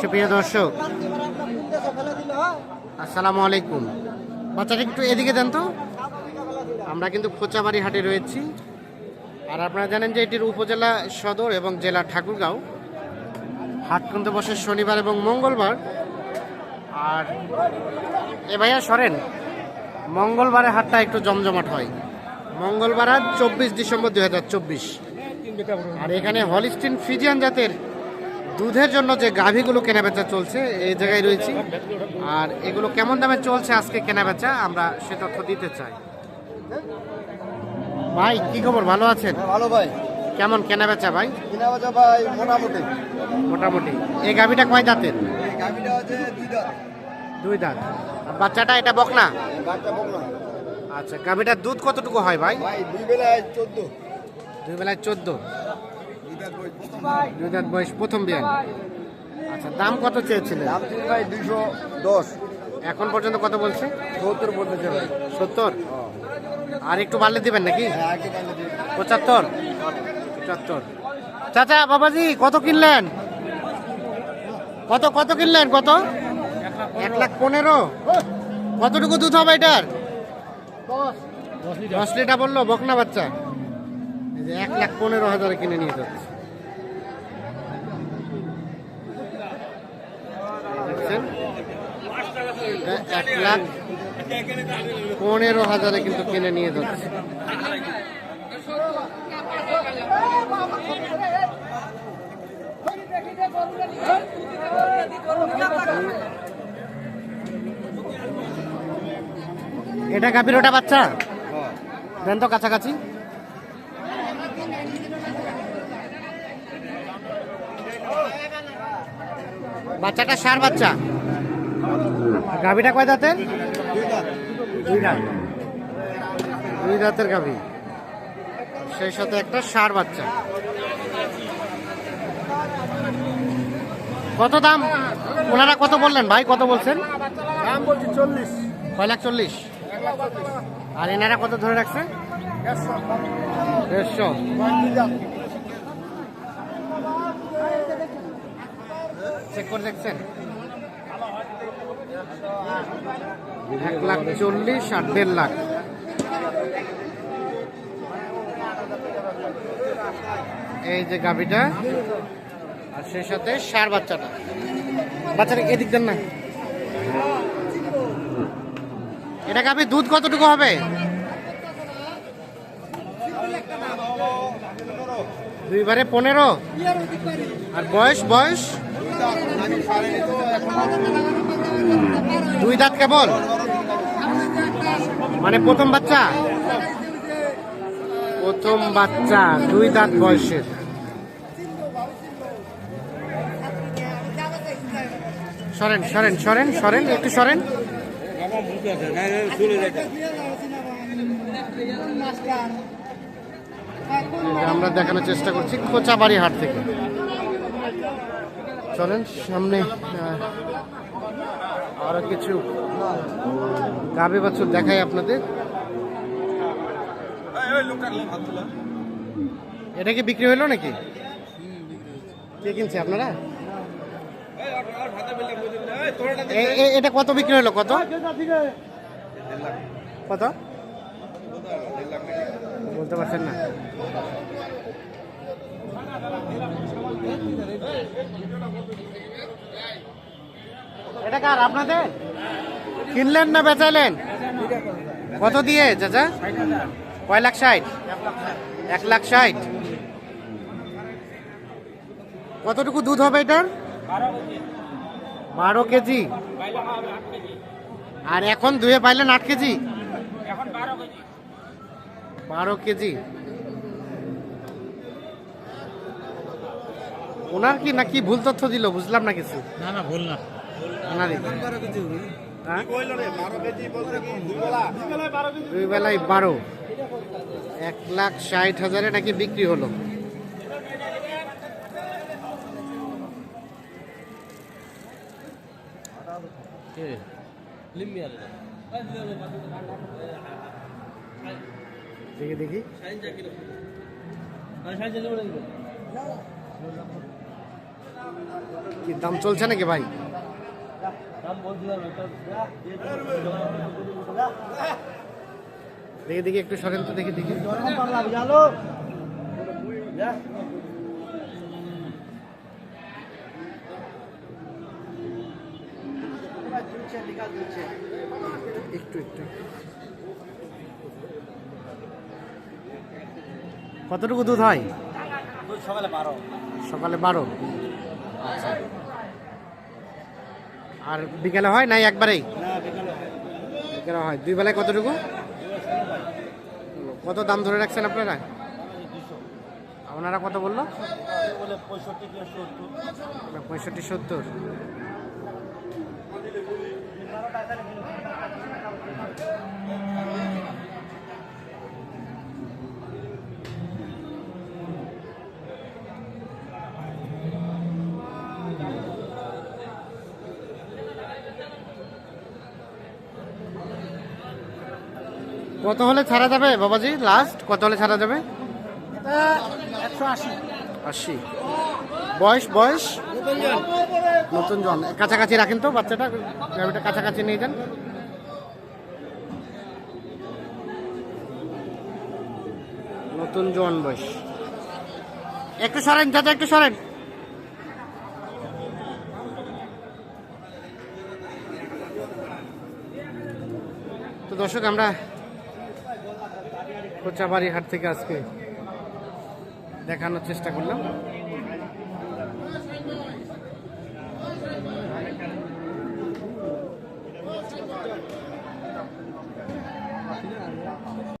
সুপ্রিয় দর্শক, আসসালামু আলাইকুম। বাচ্চাটা একটু এদিকে দেন তো। আমরা কিন্তু খোঁচাবাড়ি হাটে রয়েছি। আর আপনারা জানেন যে এটির উপজেলা সদর এবং জেলা ঠাকুরগাঁও। হাট কিন্তু বসে শনিবার এবং মঙ্গলবার। আর এ ভাইয়া সরেন, মঙ্গলবারে হাটটা একটু জমজমাট হয়। মঙ্গলবার আর চব্বিশ ডিসেম্বর দু হাজার চব্বিশ। আর এখানে হলিস্টিন ফিজিয়ান জাতের দুধের জন্য যে গাভীগুলো কেনাবেচা চলছে এই জায়গায় রয়েছি। আর এগুলো কেমন দামে চলছে আজকে কেনাবেচা আমরা সে তথ্য দিতে চাই। ভাই কি খবর? ভালো আছেন? ভালো ভাই। কেমন কেনাবেচা ভাই? কিনা বাজা ভাই মোটামুটি। মোটামুটি। এই গাভীটা কয় দাঁতের? দুই দাঁত। আর বাচ্চাটা এটা বকনা। আচ্ছা গাভীটার দুধ কতটুকু হয় ভাই? ভাই দুই বেলায় চোদ্দ। দুই বেলায় চোদ্দ। দুই দাঁত বই দুই দাঁত বয়স প্রথম বিয়ান। আচ্ছা দাম কত চেয়েছিলেন দাম ছিল ভাই দুইশো দশ। এখন পর্যন্ত কত বলছে? সত্তর বলতেছে ভাই। সত্তর? আর একটু বাড়লে দিবেন নাকি? হ্যাঁ। পঁচাত্তর? পঁচাত্তর। চাচা বাবাজি কত কিনলেন? কত কত কিনলেন? কত? এক লাখ পনেরো। কতটুকু দুধ হবে এটার? দশ লিটার বলল বকনা বাচ্চা। যে এক লাখ পনেরো হাজারে কিনে নিয়ে যাচ্ছে। এক লাখ পনেরো হাজারে কিন্তু কিনে নিয়ে যাচ্ছে। এটা গাভীর ওটা বাচ্চা? হ্যাঁ। দেন তো কাছাকাছি। বাচ্চাটা সার বাচ্চা। গাভীটা কয় দাঁতের? দুই দাঁত। দুই দাঁত দাঁতের গাভী। সেই সাথে একটা সার বাচ্চা। কত দাম? ওনারা কত বললেন ভাই? কত বলছেন? দাম বলছি চল্লিশ। কয় লাখ চল্লিশ? আর এনারা কত ধরে রাখছে? দেড়শো। চেক করে দেখছেন? এক লাখ চল্লিশ আর দেড় লাখ। এই যে গাভিটা, আর সেই সাথে সার বাচ্চাটা। বাচ্চাটা এদিক দেন না? এটা গাভি দুধ কতটুকু হবে? দুইবারে পনেরো। আর বয়স বয়স? দুই দাঁত কেবল? মানে প্রথম বাচ্চা? প্রথম বাচ্চা, দুই দাঁত বয়সের। সরেন সরেন সরেন সরেন, একটু সরেন। আমরা দেখানোর চেষ্টা করছি খোঁচাবাড়ি হাট থেকে। চলেন, সামনে আরও কিছু গাভী বাছুর দেখাই আপনাদের। এটা কি বিক্রি হলো নাকি? কে কিনছে আপনারা? এটা কত বিক্রি হলো, কত? কত? বলতে পারছেন না। এটা কার, আপনাদের? কিনলেন না বেচাইলেন? কত দিয়ে, চাচা? কয় লাখ ষাট? এক লাখ ষাট। কতটুকু দুধ হবে এটার? বারো কেজি। আর এখন দুয়ে পাইলেন আট কেজি? বারো কেজি। ওনার কি না কি ভুল তথ্য দিল? বুঝলাম না কিছু। না না ভুল না। ওনারই হ্যাঁ? দুই বেলায় বারো। এক লাখ ষাট হাজারে নাকি বিক্রি হলো। দেখি দেখি। কি দাম চলছে নাকি ভাই? দেখে দেখি একটু সরেন তো দেখি দেখি। একটু একটু। কতটুকু দুধ হয়? সকালে বারো। সকালে বারো। আর বিকেলে হয় নাই একবারেই? বিকালে হয়। দুই বেলায় কতটুকু? কত দাম ধরে রাখছেন আপনারা? ওনারা কত বলল? পঁয়ষট্টি সত্তর। কত হলে ছাড়া যাবে বাবাজি? লাস্ট কত হলে ছাড়া যাবে? একশো আশি। আশি। বয়স বয়স? নতুন জন। কাছাকাছি রাখেন তো বাচ্চাটা গাড়িটা কাছাকাছি নিয়ে যান। নতুন জন বয়স। একটু সরেন চাচা একটু সরেন। তো দর্শক আমরা কোচাবাড়ি হাট থেকে আজকে দেখানোর চেষ্টা করলাম।